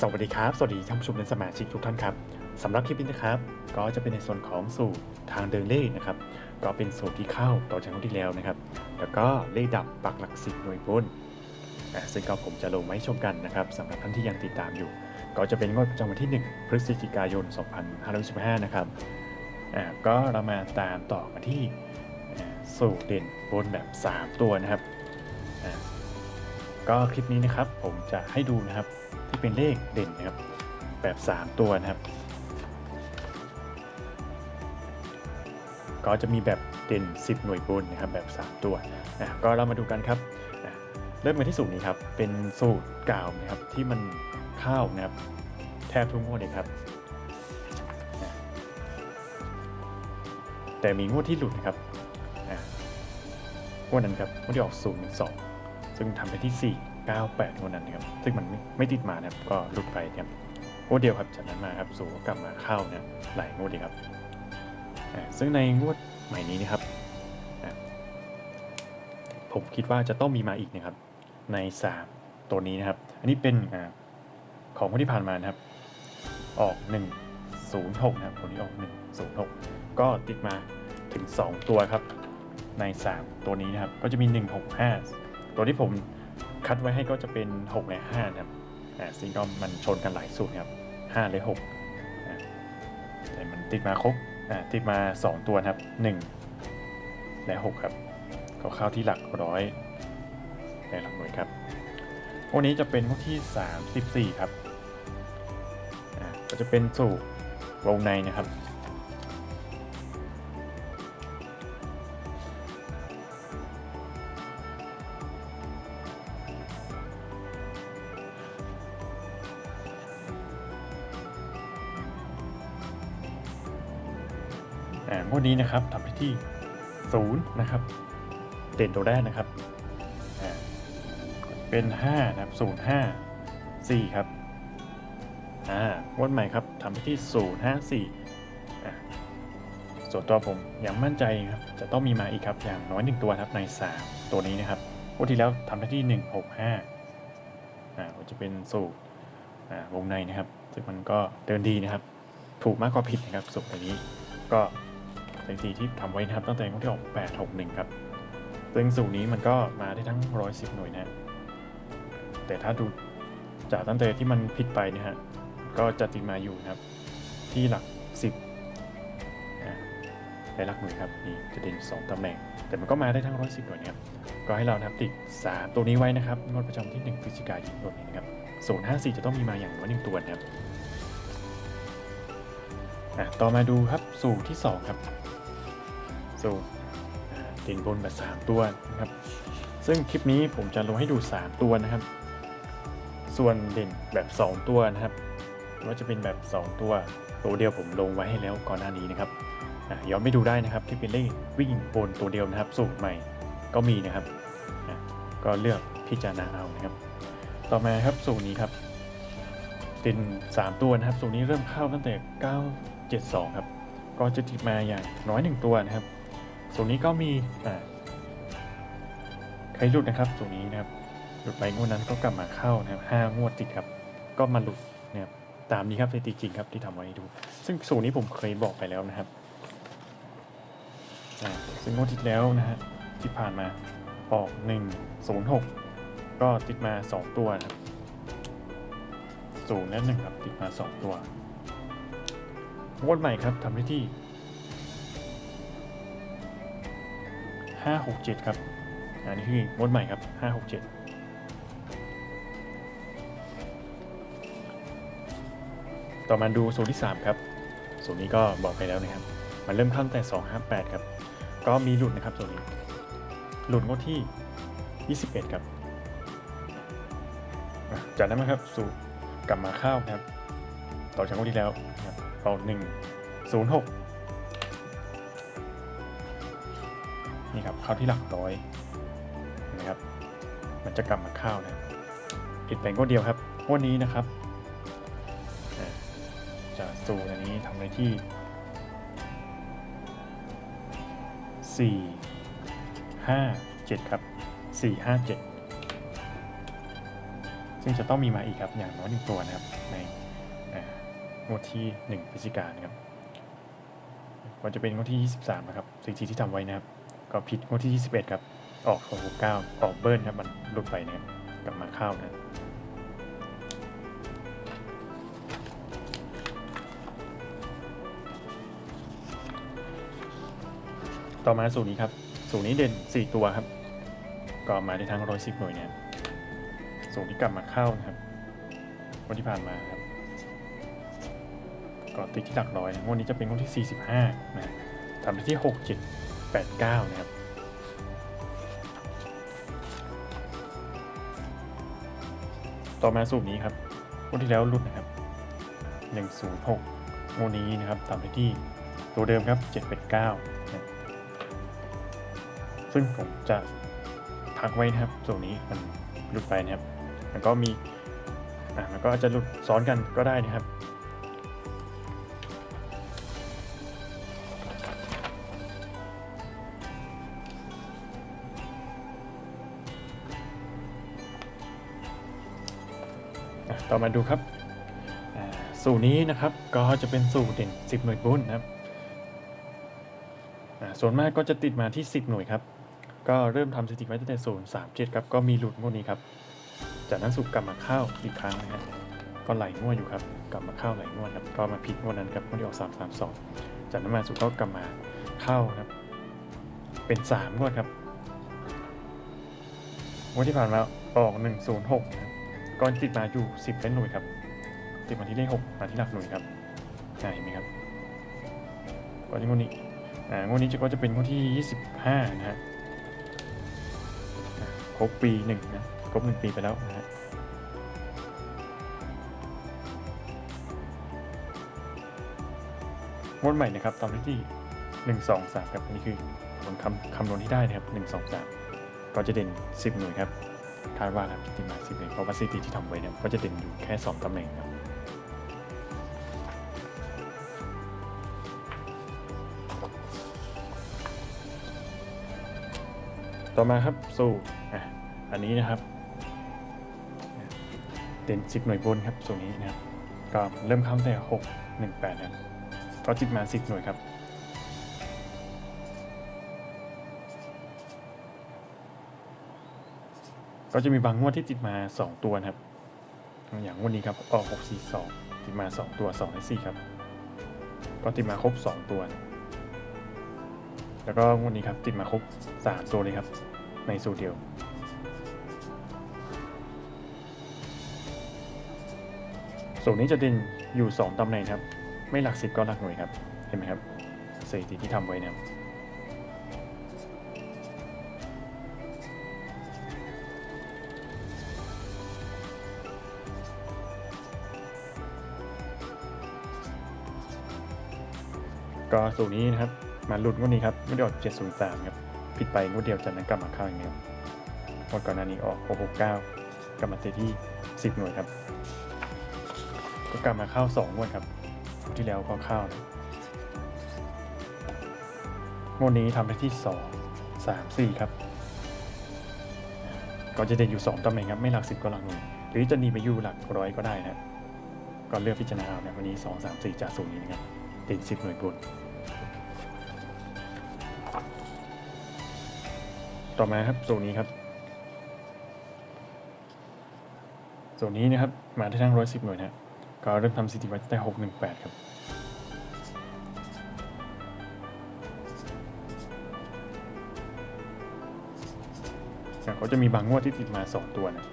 สวัสดีครับ สวัสดีท่านผู้ชมและสมาชิกทุกท่านครับสำหรับคลิปนี้นะครับ ก็จะเป็นในส่วนของสูตรทางเดินเลขนะครับ ก็เป็นสูตรที่เข้าต่อจากที่แล้วนะครับ แล้วก็เลขดับปักหลักสิบหน่วยบนอ่าซึ่งก็ผมจะลงมาให้ชมกันนะครับสำหรับท่านที่ยังติดตามอยู่ ก็จะเป็นงวดประจำวันที่ 1 พฤศจิกายน 2515นะครับอ่าก็เรามาตามต่อกันที่สูตรเด่นบนแบบ 3 ตัวนะครับ ก็คลิปนี้นะครับผมจะให้ดูนะครับที่เป็นเลขเด่นนะครับแบบ 3 ตัวนะครับ ก็จะมีแบบเด่น 10 หน่วยบนนะครับแบบ 3 ตัวนะก็เรามาดูกันครับเริ่มกันที่สูตรนี้ครับเป็นสูตรกล่าวนะครับที่มันเข้านะครับแทบทุกงวดเลยครับแต่มีงวดที่หลุดนะครับงวดนั้นครับงวดที่ออก0 1 2 ซึ่งทำไปที่ 4 9 8งวดนั้นนครับ ซึ่งมันไม่ไมติดมานะครับ ก็หลุดไปครับงวดเดียวครับ จากนั้นมาครับสูกลับมาเข้านะหลายงวดเลยครับอ่าซึ่งในงวดใหม่นี้นะครับอ่าผมคิดว่าจะต้องมีมาอีกนะครับ ใน 3 ตัวนี้นะครับ อันนี้เป็นอาของคนที่ผ่านมานะครับ ออก 106 นะครับคนที่ออก 106 ก็ติดมาถึง 2 ตัวครับใน 3 ตัวนี้นะครับ ก็จะมี 165 ตัวที่ผมคัดไว้ให้ก็จะเป็น6และ5นะครับอ่าซึ่งก็มันชนกันหลายสูตรครับ5และ6อ่าแต่มันติดมาครบอ่าติดมา 2 ตัวนะครับ 1 และ 6 ครับเขาเข้าที่หลักร้อยและหลักหน่วยครับพวันนี้จะเป็นพวันที่ 34 ครับอ่าก็จะเป็นสู่วงในนะครับ นี้นะครับทำไปที่ศูนย์นะครับ เด่นตัวแรกนะครับเป็น5นะครับศูนย์ห้าสี่ครับอ่างวดใหม่ครับทำไปที่ศูนย์ห้าสี่ส่วนตัวผมยังมั่นใจครับจะต้องมีมาอีกครับอย่างน้อยหนึ่งตัวครับใน3ตัวนี้นะครับงวดที่แล้วทำไปที่165อ่าก็จะเป็นสูตรอ่าวงในนะครับซึ่งมันก็เดินดีนะครับ ถูกมากกว่าผิดนะครับสูตรตัวนี้ก็ สถิติที่ทำไว้นะครับตั้งแต่งที่ออก861 ครับ ซึ่งสูตรนี้มันก็มาได้ทั้ง 110 หน่วยนะ แต่ถ้าดูจากตั้งแต่ที่มันผิดไปนะฮะ ก็จะติดมาอยู่นะครับ ที่หลัก 10อ่าและหลักหน่วยครับนี่จะเด่น2ตำแหน่ง แต่มันก็มาได้ทั้ง 110 หน่วยนะครับ ก็ให้เรานะครับติด 3 ตัวนี้ไว้นะครับงวดประจำที่ 1 พฤศจิกายนตัวนี้นะครับศูนย์ห้าสี่จะต้องมีมาอย่างน้อยหนึ่งตัวนะครับอะต่อมาดูครับสูตรที่ 2 ครับ สูตรอ่าเด่นบนแบบ 3 ตัวนะครับ ซึ่งคลิปนี้ผมจะลงให้ดู 3 ตัวนะครับ ส่วนเด่นแบบ 2 ตัวนะครับว่าจะเป็นแบบ 2 ตัว ตัวเดียวผมลงไว้ให้แล้วก่อนหน้านี้นะครับย้อนไปดูได้นะครับที่เป็นเลขวิ่งบนตัวเดียวนะครับ สูตรใหม่ก็มีนะครับ ก็เลือกพิจารณาเอานะครับ ต่อมาครับสูตรนี้ครับเด่น3 ตัวนะครับ สูตรนี้เริ่มเข้าตั้งแต่ 972 ครับ ก็จะติดมาอย่างน้อยหนึ่งตัวนะครับ ส่วนนี้ก็มีอ่าใครหลุดนะครับส่วนนี้นะครับ หลุดไปงวดนั้นก็กลับมาเข้านะครับห้างวดติดครับ ก็มาหลุดนะครับตามนี้ครับสถิติจริงครับที่ทำไว้ให้ดู ซึ่งสูตรนี้ผมเคยบอกไปแล้วนะครับซึ่งงวดที่แล้วนะฮะที่ผ่านมาออก 1 0 6 ก็ติดมา 2 ตัวนะครับศูนย์และหนึ่งครับติดมา 2 ตัวงวดใหม่ครับทำได้ที่ 567 ครับอันนี้คืองดใหม่ครับ 567ต่อมาดูโซนที่ 3 ครับโซนนี้ก็บอกไปแล้วนะครับ มันเริ่มข้าตั้งแต่ 258 ครับ ก็มีหลุดนะครับโซนนี้ หลุดงดที่ 21 ครับอะจากนั้นมาครับสู่กลับมาข้านะครับ ต่อจากงวดที่แล้วนะครับเอา1 0 6 นี่ครับเข้าที่หลักร้อยนะครับ มันจะกลับมาเข้านะครับผิดไปงวดเดียวครับงวดนี้นะครับ จะสู่อันนี้ทำได้ที่ 4 5 7 ครับ 4 5 7 ซึ่งจะต้องมีมาอีกครับอย่างน้อยหนึ่งตัวนะครับ ในงวดที่ 1พฤศจิกายนครับก็จะเป็นงวดที่ 23 นะครับสิ่งที่ทำไว้นะครับ ก็ผิดงวดที่ 21 ครับ ออกของ69ออกเบิร์นครับมันหลุดไปนะครับกลับมาเข้านะต่อมาสูตรนี้ครับ สูตรนี้เด่น 4 ตัวครับ ก็มาได้ทั้ง 110 หน่วยเนี่ยสูตรที่กลับมาเข้านะครับวันที่ผ่านมาครับก็ติดที่หลักร้อยงวดนี้จะเป็นงวดที่ 45นะทำไปที่ 6 7 8 9 นะครับ ต่อมาสูตรนี้ครับงวดที่แล้วรุดนะครับ 106งวดนี้นะครับทำไปที่ตัวเดิมครับ 789นะซึ่งผมจะพักไว้นะครับส่วนนี้มันหลุดไปนะครับมันก็มีอะมันก็อาจจะหลุดซ้อนกันก็ได้นะครับ ต่อมาดูครับ สูตรนี้นะครับก็จะเป็นสูตรเด่น 10 หน่วยบุญนะครับส่วนมากก็จะติดมาที่ 10 หน่วยครับ ก็เริ่มทำสถิติไว้ตั้งแต่ศูนย์สามเจ็ดครับ ก็มีหลุดงวดนี้ครับ จากนั้นสูตรกลับมาเข้าอีกครั้งนะครับก็ไหลงวดอยู่ครับ กลับมาเข้าไหลงวดครับ ก็มาผิดงวดนั้นครับงวดที่ออกสามสามสองจากนั้นมาสูตรก็กลับมาเข้านะครับ เป็นสามงวดครับงวดที่ผ่านมาออกหนึ่งศูนย์หกนะ ก่อนติดมาอยู่10เป็นหน่วยครับ ติดมาที่เลข6มาที่หลักหน่วยครับอ่าเห็นไหมครับก่อนที่งวดนี้อ่างวดนี้จะก็จะเป็นงวดที่25นะฮะอ่าครบปีหนึ่งนะครบหนึ่งปีไปแล้วนะฮะงวดใหม่นะครับตามที่1 2 3ครับอันนี้คือผลคำคำนวณที่ได้นะครับ1 2 3ก็จะเด่น10หน่วยครับ คาดว่าครับจะติดมาสิบเองเพราะว่าสถิติที่ทำไว้เนี่ยก็จะเด่นอยู่แค่ 2ตำแหน่งครับต่อมาครับสู่อันนี้นะครับเด่น10 หน่วยบนครับสูตรนี้นะครับก็เริ่มเข้าแต่ 6 1 8นะครับก็จิตมา 10 หน่วยครับ ก็จะมีบางงวดที่ติดมา 2 ตัวนะครับ อย่างงวดนี้ครับออก6 4 2 ติดมา 2 ตัว 2 และ 4 ครับ ก็ติดมาครบ 2 ตัว แล้วก็งวดนี้ครับติดมาครบ 3 ตัวเลยครับ ในสูตรเดียวสูตรนี้จะเด่นอยู่ 2ตำแหน่งครับ ไม่หลักสิบก็หลักหน่วยครับ เห็นไหมครับสถิติที่ทำไว้นะครับ ก็สูตรนี้นะครับ มาหลุดงวดนี้ครับไม่ได้ออก703ครับผิดไปงวดเดียวจากนั้นกลับมาเข้าอย่างเงี้ยครับงวดก่อนหน้านี้ออก669กลับมาเตะที่10หน่วยครับ ก็กลับมาเข้า2งวดครับที่แล้วก็เข้างวดนี้ทำได้ที่2 3 4ครับก็จะเด่นอยู่ 2ตำแหน่งครับไม่หลัก10ก็หลักหน่วยหรือจะหนีไปอยู่หลักร้อยก็ได้นะก็เลือกพิจารณาเอานะวันนี้ 2 3 4จากสูตรนี้นะครับเด่น10หน่วยบน ต่อมาครับโซนนี้ครับโซนนี้นะครับมาได้ทั้งร้อยสิบหน่วยนะก็เริ่มทำสถิติไว้ตั้งแต่หกหนึ่งแปดครับแต่เขาจะมีบางงวดที่ติดมาสองตัวนะ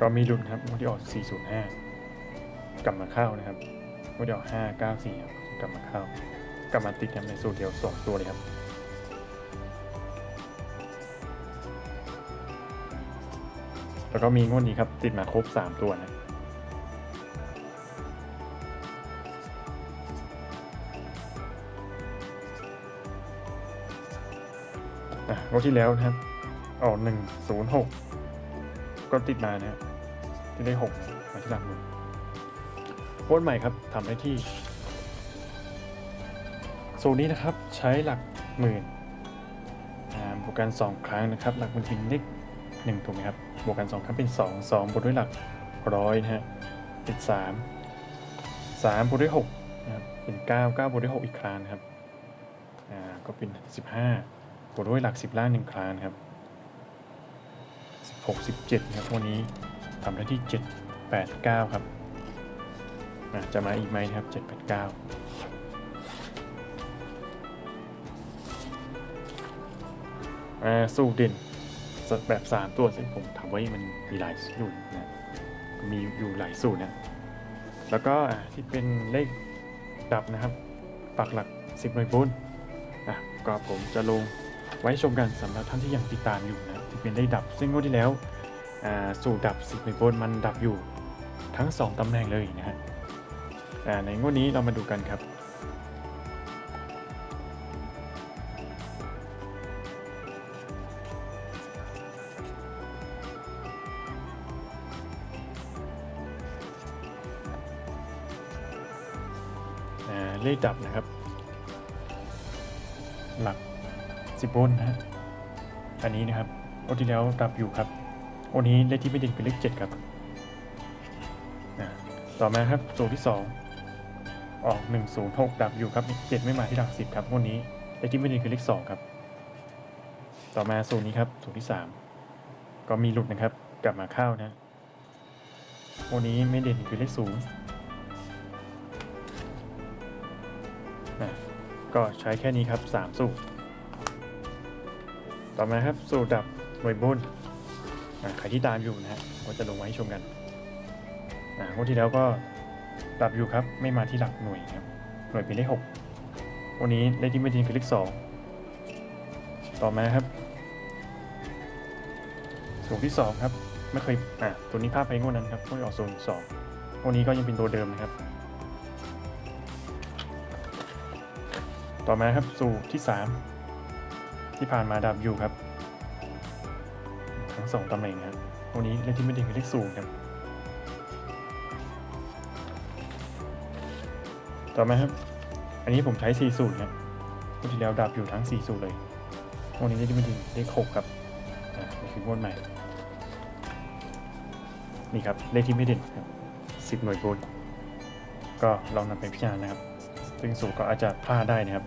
ก็มีรุ่นครับงวดที่ออก405 กลับมาเข้านะครับงวดที่ออก594ครับกลับมาเข้ากลับมาติดกันในสูตรเดียว2ตัวเลยครับแล้วก็มีงวดนี้ครับติดมาครบ 3 ตัวนะงวดที่แล้วนะครับออก106 ก็ติดมานะครับที่ได้6มาที่หลักหนึ่ งงวดใหม่ครับทำได้ที่สูตรนี้นะครับใช้หลักหมื่นบวกกัน 2 ครั้งนะครับ หลักหมื่นเป็นเลขหนึ่งถูกไหมครับ บวกกัน 2 ครั้งเป็น 2 2บวกด้วยหลักร้อยนะฮะเป็น 3 3บวกด้วย6นะครับเป็น 9 9บวกด้วย 6 อีกครั้งนะครับอ่าก็เป็น 15บวกด้วยหลัก 10 ล่างหนึ่งครั้งนะครับ 16 17นะครับวันนี้ทำได้ที่ 7 8 9 ครับ จะมาอีกไหมครับ 7 8 9อ่าสูตรเด่นแบบ 3 ตัวซึ่งผมทำไว้มันมีหลายสูตรนะ มีอยู่หลายสูตรนะ แล้วก็ที่เป็นเลขดับนะครับ ปักหลัก 10หน่วยบุญอะก็ผมจะลงไว้ชมกันสำหรับท่านที่ยังติดตามอยู่นะ ที่เป็นเลขดับ ซึ่งงวดที่แล้ว สูตรดับ 10หน่วยบุญมันดับอยู่ทั้ง 2ตำแหน่งเลยนะฮะ อ่ในงวดนี้เรามาดูกันครับเลขดับนะครับ หลักสิบบนนะฮะอันนี้นะครับโอที่แล้วดับอยู่ครับโอนี้เลขที่ไม่เด่นคือเลขเจ็ดครับต่อมาครับสูตรที่ส ออกหนึ่งศูนย์หกดับอยู่ครับเจ็ดไม่มาที่หลักสิบครับวันนี้เลขที่ไม่เด่นคือเลขสองครับ ต่อมาสูตรนี้ครับสูตรที่สามก็มีหลุดนะครับ กลับมาเข้านะวันนี้ไม่เด่นคือเลขศูนย์นะก็ใช้แค่นี้ครับ 3 สูตร ต่อมาครับสูตรดับหน่วยบุญใครที่ตามอยู่นะฮะก็จะลงไว้ให้ชมกันอ่างวดที่แล้วก็ ดับอยู่ครับ ไม่มาที่หลักหน่วยครับ หน่วยเป็นเลขหกวันนี้เลขที่ไม่จริงคือเลขสองต่อมาครับสูตรที่สองครับ ไม่เคย อะ ตัวนี้ภาพไปงวดนั้นครับไม่ออกโซนสองวันนี้ก็ยังเป็นตัวเดิมนะครับ ต่อมาครับสูตรที่3ที่ผ่านมาดับอยู่ครับ ทั้งสองตำแหน่งครับวันนี้เลขที่ไม่ดีคือเลขศูนย์ครับ ต่อมาครับ อันนี้ผมใช้4สูตรครับวันที่แล้วดับอยู่ทั้ง4สูตรเลยวันนี้เลขที่ไม่ดีเลข6ครับอ่านี่คืองวดใหม่ นี่ครับเลขที่ไม่เด่นครับ10หน่วยบนก็ลองนำไปพิจารณานะครับ ซึ่งสูตรก็อาจจะพลาดได้นะครับ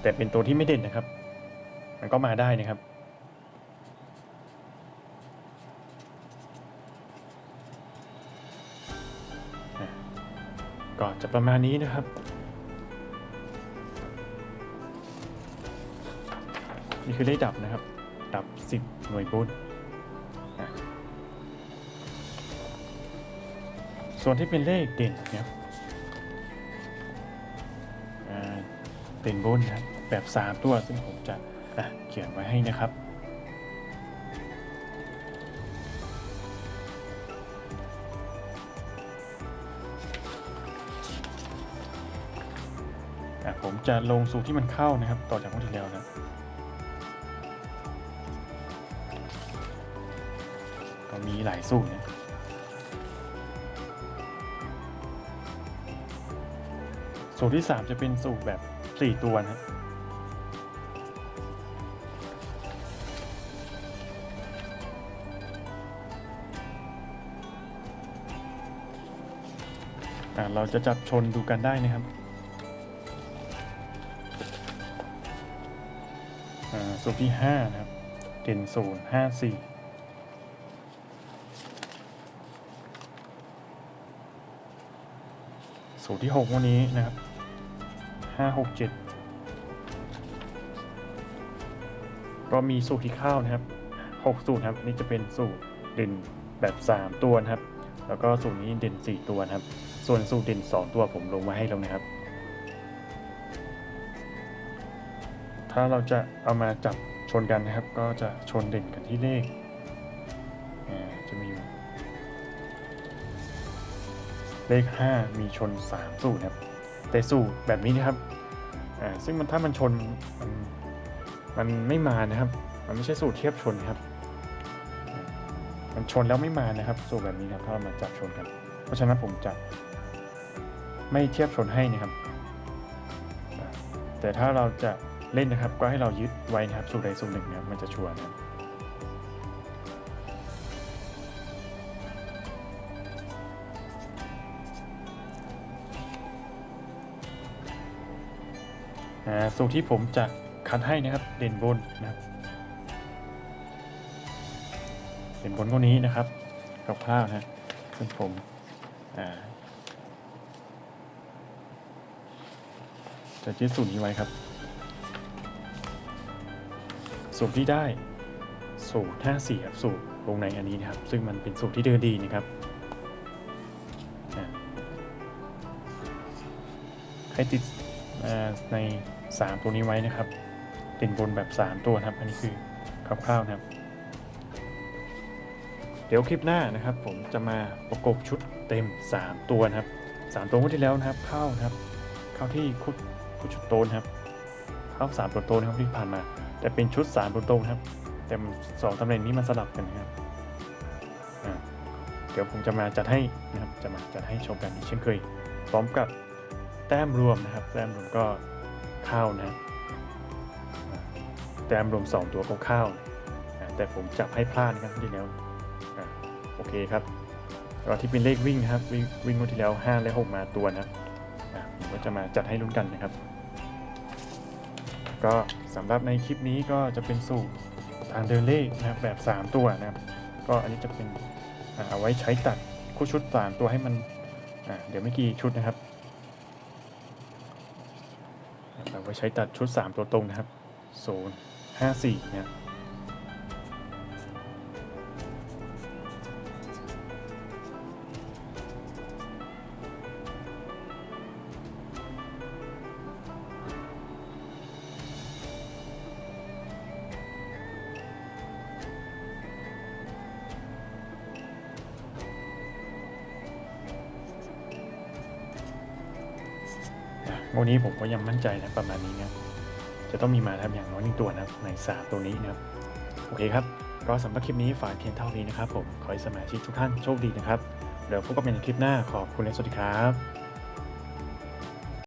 แต่เป็นตัวที่ไม่เด่นนะครับ มันก็มาได้นะครับ ก็จะประมาณนี้นะครับ นี่คือเลขดับนะครับ ดับ 10 หน่วยบุญอะส่วนที่เป็นเลขเด่นนะครับเด่นบนนะครับแบบ 3 ตัวซึ่งผมจะะเขียนไว้ให้นะครับ จะลงสูตรที่มันเข้านะครับ ต่อจากงวดที่แล้วนะก็มีหลายสูตรนะสูตรที่ 3 จะเป็นสูตรแบบ 4 ตัวนะเราจะจับชนดูกันได้นะครับ สูตรที่5นะครับ เด่นศูนย์ห้าสี่สูตรที่6วันนี้นะครับห้าหกเจ็ดก็มีสูตรที่ข้าวนะครับหกสูตรครับนี่จะเป็นสูตรเด่นแบบ3ตัวนะครับ แล้วก็สูตรนี้เด่น4ตัวนะครับ ส่วนสูตรเด่น2ตัวผมลงมาให้แล้วนะครับ ถ้าเราจะเอามาจับชนกันนะครับ ก็จะชนเด่นกันที่เลขจะมีเลข 5 มีชน 3 สูตรนะครับ แต่สูตรแบบนี้นะครับอ่าซึ่งมันถ้ามันชนมันมันไม่มานะครับ มันไม่ใช่สูตรเทียบชนนะครับ มันชนแล้วไม่มานะครับ สูตรแบบนี้นะครับถ้าเรามาจับชนกัน เพราะฉะนั้นผมจะไม่เทียบชนให้นะครับ แต่ถ้าเราจะ เล่นนะครับ ก็ให้เรายึดไว้นะครับสูตรใดสูตรหนึ่งนะครับมันจะชัวร์นะสูตรที่ผมจะคัดให้นะครับเด่นบนนะครับเด่นบนก็นี้นะครับคร่าวนะซึ่งผมจะยึดสูตรนี้ไว้ครับ สูตรที่ได้สูตร54ครับสูตรวงในอันนี้นะครับ ซึ่งมันเป็นสูตรที่เดินดีนะครับให้ติดอ่าใน 3 ตัวนี้ไว้นะครับเด่นบนแบบ 3 ตัวนะครับ อันนี้คือคร่าวๆนะครับ เดี๋ยวคลิปหน้านะครับ ผมจะมาประกบชุดเต็ม 3 ตัวนะครับ 3 ตัวที่แล้วนะครับ เข้านะครับ เข้าที่คุดคุดชุดโตนครับ เข้า 3 ตัวโตนะครับที่ผ่านมา แต่เป็นชุด3ตัวโตครับ แต่สองตำแหน่งนี้มันสลับกันนะครับเดี๋ยวผมจะมาจัดให้นะครับจะมาจัดให้ชมกันอีกเช่นเคย พร้อมกับแต้มรวมนะครับ แต้มรวมก็เข้านะแต้มรวม 2 ตัวก็เข้าอ่าแต่ผมจับให้พลาดนะครับที่แล้วโอเคครับแล้วที่เป็นเลขวิ่งนะครับ วิ่งวิ่งที่แล้ว 5 และ 6 มาตัวนะผมก็จะมาจัดให้ลุ้นกันนะครับ ก็ สำหรับในคลิปนี้ก็จะเป็นสูตรทางเดินเลขนะครับแบบ 3 ตัวนะครับ ก็อันนี้จะเป็นเอาไว้ใช้ตัดคู่ชุด3ตัวให้มันเดี๋ยวไม่กี่ชุดนะครับเอาไว้ใช้ตัดชุด 3 ตัวตรงนะครับ0 5 4เนี่ย วันนี้ผมก็ยังมั่นใจนะประมาณนี้นะจะต้องมีมาครับอย่างน้อยหนึ่งตัวนะใน3ตัวนี้นะครับโอเคครับก็สำหรับคลิปนี้ฝากเพียงเท่านี้นะครับผมขอให้สมาชิกทุกท่านโชคดีนะครับเดี๋ยวพบกันในคลิปหน้าขอบคุณและสวัสดีครับ